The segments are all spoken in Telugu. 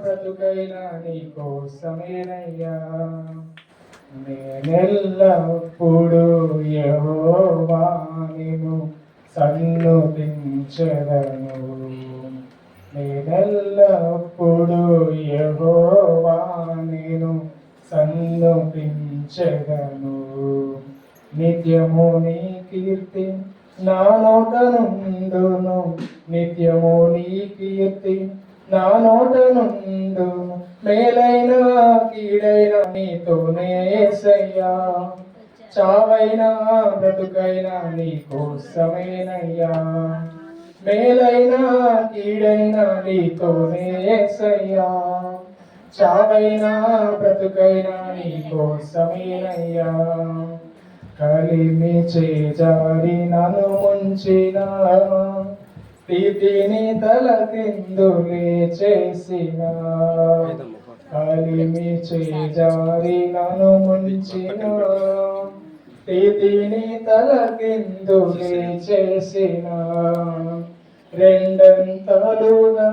బ్రతుకైనా నీ కోసమేనయ్యా నేనెల్లప్పుడు యెహోవా నిన్ను నేనెల్లప్పుడు యెహోవా నిన్ను నిత్యము నీ కీర్తి నా నోట నుండును. నిత్యము నీ కీర్తి నా నోట నుండు మేలైన కీడైన నీతోనే యేసయ్యా చావైనా బ్రతుకైనా నీ కోసమేనయ్యా మేలైన కీడైన నీతోనే యేసయ్యా చావైనా బ్రతుకైనా నీ కోసమేనయ్యా కలిమి చేజారి నన్ను ముంచినా. స్థితిని తలకిందు చేసిన కలిమి చేజారి నను ముంచిన. స్థితిని తలకిందు చేసిన రెండంతలుగా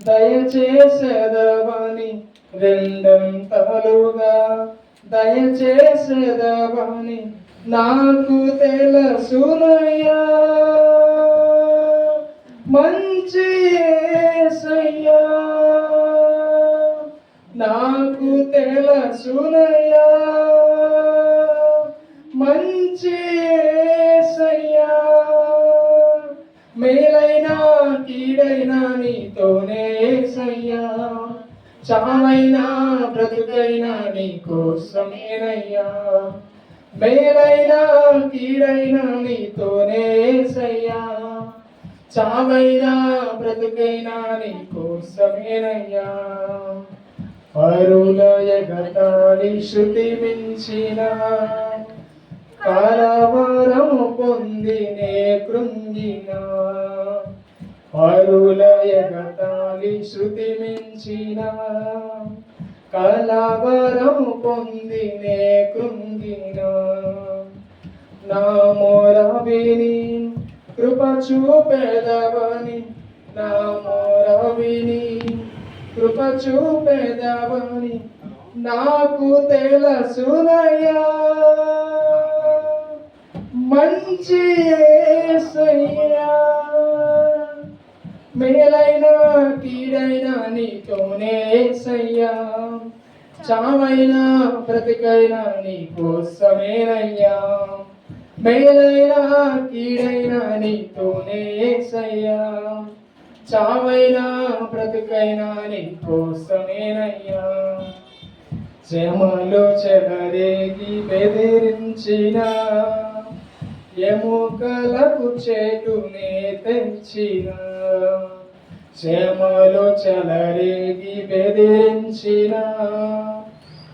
దయచేసేదవని రెండంతలుగా దయచేసేదవని నాకు తెలుసునయ్యా. మంచి యేసయ్యా. నాకు తెలుసునయ్యా. మంచి యేసయ్యా. మేలైనా కీడైనా నీతోనే సయ్యా చావైనా బ్రతుకైనా నీ కోసమేనయ్యా మేలైనా కీడైనా నీతోనే సయ్యా చావైనా బ్రతుకైనా నీ కోసమేనయ్యా పరుల ఎగతాళి శృతి మించిన కలవరం పొంది నే కృంగిన పరుల ఎగతాళి శృతి మించిన కలవరం పొంది నే కృంగిన. నా మోర విని కృప చూపెదవని నా మొర కృప చూపెదవని నాకు తెలుసునయ్యా. మంచి మేలైన కీడైన నీతోనే సయ్యా చావైనా బ్రతికైనా నీ కోసమేనయ్యా మేలైనా కీడైనా నీతోనే ఏసయ్యా చావైనా బ్రతుకైనా నీ కోసమేనయ్యా శ్రమలో చెలరేగి బెదిరించిన ఎముకలకు చేటునే తెచ్చిన శ్రమలో చెలరేగి బెదిరించిన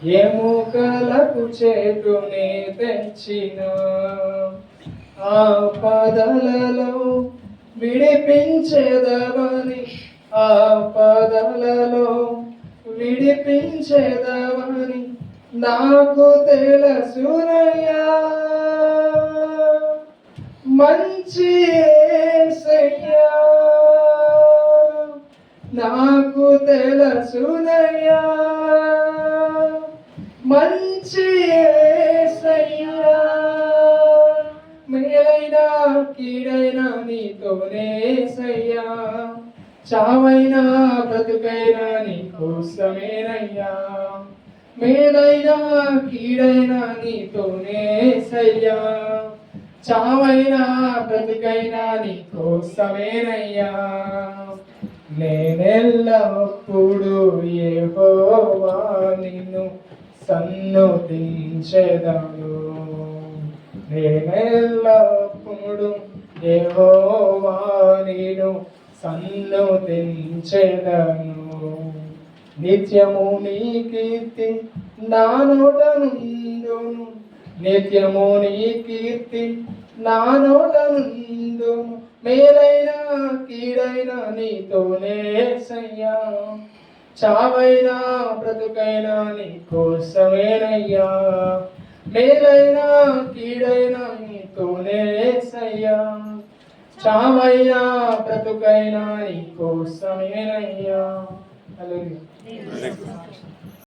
ఎముకలకు చేటునే తెచ్చిన ఆ పదలలో విడిపించేదవని ఆ పదలలో విడిపించేదవని నాకు తెలుసునయ్యా. మంచి నాకు తెలుసునయ్యా. నీతోనే చావైనా బ్రతుకైనా నీ కోసమేనయ్యా. మేలైనా కీడైనా నీతోనే సయ్యా చావైనా బ్రతుకైనా నీ కోసమేనయ్యా. నేనెల్లప్పుడు ఏవోవా నిన్ను సన్నుతించెదను. నేనెల్లప్పుడు ఏహోవా సన్నుతించెదను. నిత్యము నీ కీర్తి నానోట నుండును. నిత్యము నీ కీర్తి నానోట నుండును. మేలైనా కీడైనా నీతోనే సయ్యా. చావైనా బ్రతుకైనా నీ కోసమేనయ్యా. మేలైనా కీడైనా నీతోనే సయ్యా. చావైనా బ్రతుకైనా నీ కోసమేనయ్యా హల్లెలూయా